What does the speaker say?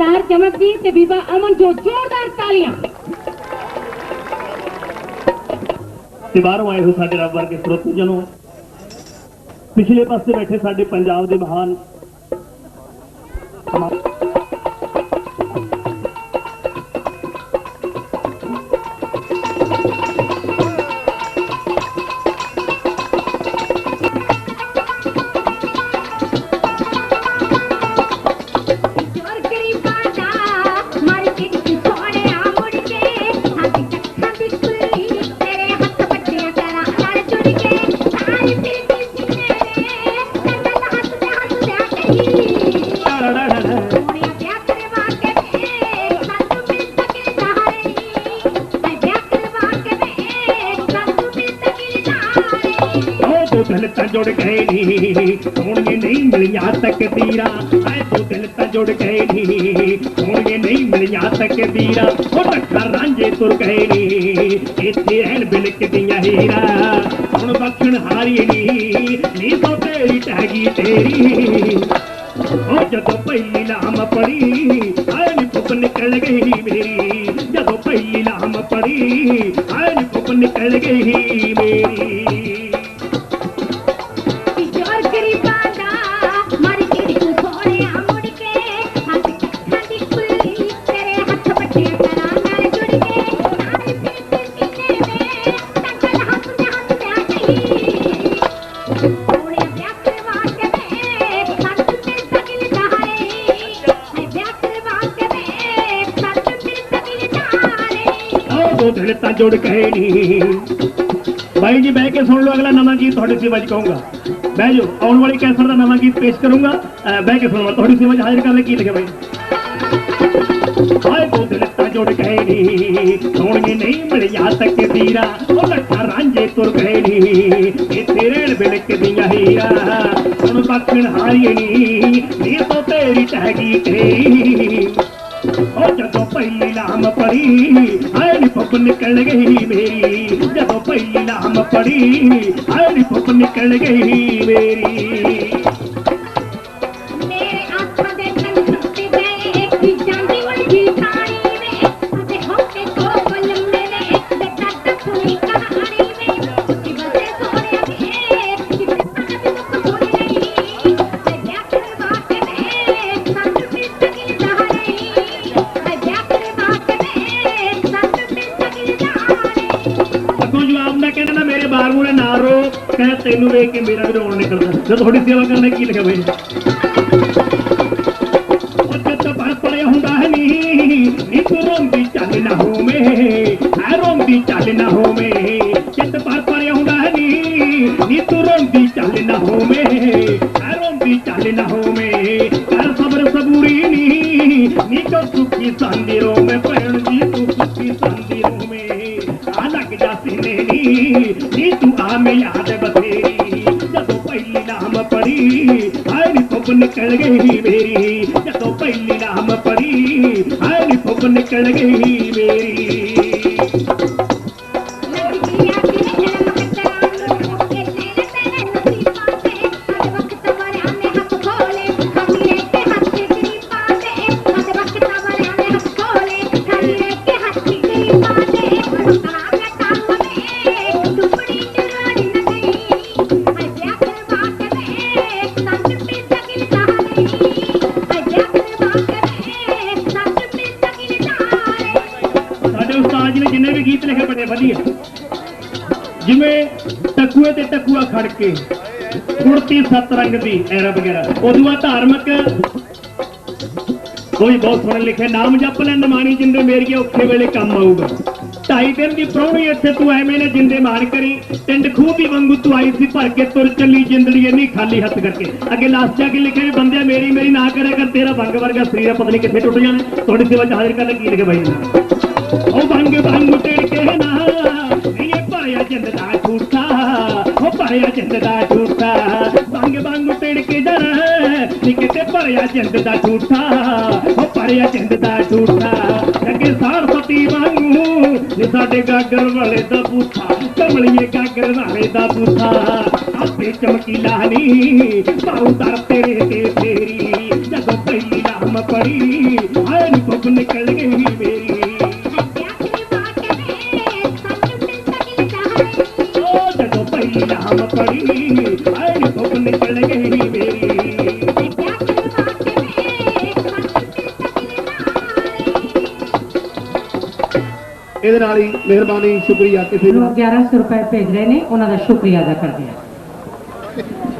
ਅਵਤਾਰ ਚਮਕਦੀਪ ਤੇ ਬੀਬਾ ਅਮਨ ਜੋ ਜ਼ੋਰਦਾਰ ਤਾਲੀਆਂ ਤੇ ਬਾਹਰੋਂ ਆਏ ਹੋ ਸਾਡੇ ਰੱਬ ਵਰਗੇ ਸਰੋਤੇ ਜਨੋ ਪਿਛਲੇ ਪਾਸੇ ਬੈਠੇ ਸਾਡੇ ਪੰਜਾਬ ਦੇ ਮਹਾਨ ਓ ਦੋ ਦਿਲ ਤਾਂ ਜੁੜ ਗਏ ਨੀ ਹੋਣਗੇ ਨਹੀਂ ਮਿਲੀਆਂ ਤਕਦੀਰਾਂ ਐ ਦੋ ਦਿਲ ਤਾਂ ਜੁੜ ਗਏ ਨੀ ਹੋਣਗੇ ਨਹੀਂ ਮਿਲੀਆਂ ਤਕਦੀਰਾਂ ਉਹ ਟੱਕਰ ਰਾਂਝੇ ਤੁਰ ਗਏ ਨੀ ਇੱਥੇ ਰਹਿਣ ਬਿਲਕ ਦੀਆਂ ਹੀਰਾ ਹੁਣ ਬਖਸ਼ਣ ਹਾਰੀ ਨੀ ਨੀ ਸੋ ਤੇਰੀ ਟਹਿਗੀ ਤੇਰੀ ਉਹ ਜਦੋਂ ਪਹਿਲੀ ਲਾਮ ਪੜੀ ਆਏ ਨੀ ਪੁੱਪ ਨਿਕਲ ਗਈ ਮੇਰੀ ਜਦੋਂ ਪਹਿਲੀ ਲਾਮ ਪੜੀ ਆਏ ਨੀ ਪੁੱਪ ਨਿਕਲ ਗਈ ਮੇਰੀ ਸਹਾਰੇ ਉਹ ਦੋ ਦਿਲ ਜੀ, ਬਹਿ ਕੇ ਸੁਣ ਲਓ, ਅਗਲਾ ਨਵਾਂ ਗੀਤ ਤੁਹਾਡੀ ਸੇਵਾ 'ਚ ਕਹੂੰਗਾ। ਬਹਿ ਜਾਓ, ਆਉਣ ਵਾਲੀ ਕੈਸਰ ਦਾ ਨਵਾਂ ਗੀਤ ਪੇਸ਼ ਕਰੂੰਗਾ। ਬਹਿ ਕੇ ਸੁਣੋ, ਤੁਹਾਡੀ ਸੇਵਾ 'ਚ ਹਾਜ਼ਰ ਕਰਨ ਲਈ ਕੀ ਲਿਖਿਆ ਭਾਈ ਹਾਏ ਦੋ ਦਿਲ ਤਾਂ ਜੁੜ ਗਏ ਨਹੀਂ ਮਿਲਿਆ ਤਕਦੀਰਾਂ ਉਹ ਲੱਖਾਂ ਰਾਂਝੇ ਤੁਰ ਗਏ ਇੱਥੇ ਰਹਿਣ ਬਿਲਕ ਦੀਆਂ ਹੀਰਾ, ਹੁਣ ਬਖਣ ਹਾਰੀ ਨੀ। ਨੀ ਤੋਂ ਤੇਰੀ ਟਹਿਗੀ ਤੇਰੀ ਉਹ जब पहली लाम पड़ी हरी पप निकल गई मेरी जब पहली लाम पड़ी हरी पप निकल गई मेरी ਬਾਰ ਮੂਰੇ ਨਾ ਰੋ ਕਹਿ ਤੈਨੂੰ ਵੇਖ ਕੇ ਮੇਰਾ ਵੀ ਰੋਣ ਨਿਕਲਦਾ ਜੇ ਤੁਹਾਡੀ ਸੇਵਾ ਕਰਨ ਲਈ ਕੀ ਲਿਖਿਆ ਬਈ ਉਹ ਜੱਟ ਪਰ ਪੜਿਆ ਹੁੰਦਾ ਹੈ ਨੀ ਨੀ ਤੂੰ ਰੋਂਦੀ ਚੱਲ ਨਾ ਹੋਵੇਂ ਹੈ ਰੋਂਦੀ ਚੱਲ ਨਾ ਹੋਵੇਂ ਜੱਟ ਪਰ ਪੜਿਆ ਹੁੰਦਾ ਹੈ ਨੀ ਨੀ ਤੂੰ ਰੋਂਦੀ ਚੱਲ ਨਾ ਹੋਵੇਂ ਹੈ ਰੋਂਦੀ ਚੱਲ ਨਾ ਹੋਵੇਂ ਕਰ ਸਬਰ ਸਬੂਰੀ ਨੀ ਨੀ ਕੋ ਸੁਖੀ ਸੰਦੀ ਰੋਵੇਂ ਭੈਣ ਜੀ ਤੂੰ ਸੁਖੀ ਸੰਦੀ ਰੋਵੇਂ ਆ ਲੱਗ ਜਾ ਸੀਨੇ ਨੀ கழகையாத பேரி தொப்பையில் நாம படி ஆடி பொப்பன கழகை வேரி தொப்பையில் நாம படி ஆடி பொப்பன கழகை ਨੇ ਜਿੰਨੇ ਵੀ ਗੀਤ ਲਿਖੇ ਬੜੇ ਵਧੀਆ ਜਿਵੇਂ ਟਕੂਏ ਤੇ ਟਕੂਆ ਖੜ ਕੇ ਕੁੜਤੀ ਸੱਤ ਰੰਗ ਦੀ ਐਰਾ ਵਗੈਰਾ ਉਦੋਂ ਬਾਅਦ ਧਾਰਮਿਕ ਕੋਈ ਬਹੁਤ ਸੋਹਣੇ ਲਿਖੇ ਨਾਮ ਜਪ ਲੈ ਨਮਾਣੀ ਜਿੰਦੇ ਮੇਰੀਏ ਔਖੇ ਵੇਲੇ ਕੰਮ ਆਊਗਾ ਢਾਈ ਦਿਨ ਦੀ ਪ੍ਰਾਹੁਣੀ ਇੱਥੇ ਤੂੰ ਐਵੇਂ ਨੇ ਜਿੰਦੇ ਮਾਰ ਕਰੀ ਟਿੰਡ ਖੂਹ ਦੀ ਵਾਂਗੂ ਤੂੰ ਆਈ ਸੀ ਭਰ ਕੇ ਤੁਰ ਚੱਲੀ ਜਿੰਦੜੀ ਇੰਨੀ ਖਾਲੀ ਹੱਥ ਕਰਕੇ ਅੱਗੇ ਲਾਸਟ ਜਾ ਕੇ ਲਿਖਿਆ ਵੀ ਬੰਦਿਆ ਮੇਰੀ ਮੇਰੀ ਨਾ ਕਰਿਆ ਕਰ ਤੇਰਾ ਬੰਗ ਵਰਗਾ ਸਰੀਰ ਆ, ਪਤਾ ਨਹੀਂ ਕਿੱਥੇ ਟੁੱਟ ਜਾਣਾ ਤੁਹਾਡੀ ਸੇਵਾ ਚ ਹਾਜ਼ਰ ਕਰਨ ਕੀ ਲਿਖਿਆ ਬਾਈ ਨੇ ਉਹ ਬੰਗ ਬੰਗ ਟਿੜ ਕਿਤੇ ਭਰਿਆ ਜਿੰਦ ਦਾ ਝੂਠਾ ਉਹ ਭਰਿਆ ਜਿੰਦ ਦਾ ਝੂਠਾ ਅੱਗੇ ਸਾਰ ਸਤੀ ਵਾਂਗੂ ਜੇ ਸਾਡੇ ਗਾਗਰ ਵਾਲੇ ਦਾ ਬੂਥਾ ਕਮਲੀਏ ਗਾਗਰ ਵਾਲੇ ਦਾ ਬੂਥਾ ਆਪੇ ਚਮਕੀਲਾ ਨੀ ਪਾਉ ਦਰ ਤੇਰੇ ਤੇ ਫੇਰੀ ਜਦੋਂ ਪਹਿਲੀ ਨਾਮ ਪੜੀ ਆਏ ਨੀ ਧੁੱਪ ਨਿਕਲ ਗਈ ਮੇਰੀ ਹੱਸਿਆ ਕਰੇ ਬਾਟ ਵੇ ਸਾਨੂੰ ਦਿਲ ਤੱਕ ਚਾਹੇ ਉਹ ਜਦੋਂ ਪਹਿਲੀ ਰਾਮ ਪੜੀ ਆਏ ਇਹਦੇ ਨਾਲ ਹੀ ਮਿਹਰਬਾਨੀ ਸ਼ੁਕਰੀਆ ਕਿਸੇ ਨੂੰ 1100 ਰੁਪਏ ਭੇਜ ਰਹੇ ਨੇ ਉਹਨਾਂ ਦਾ ਸ਼ੁਕਰੀਆ ਅਦਾ ਕਰਦੇ ਹਾਂ।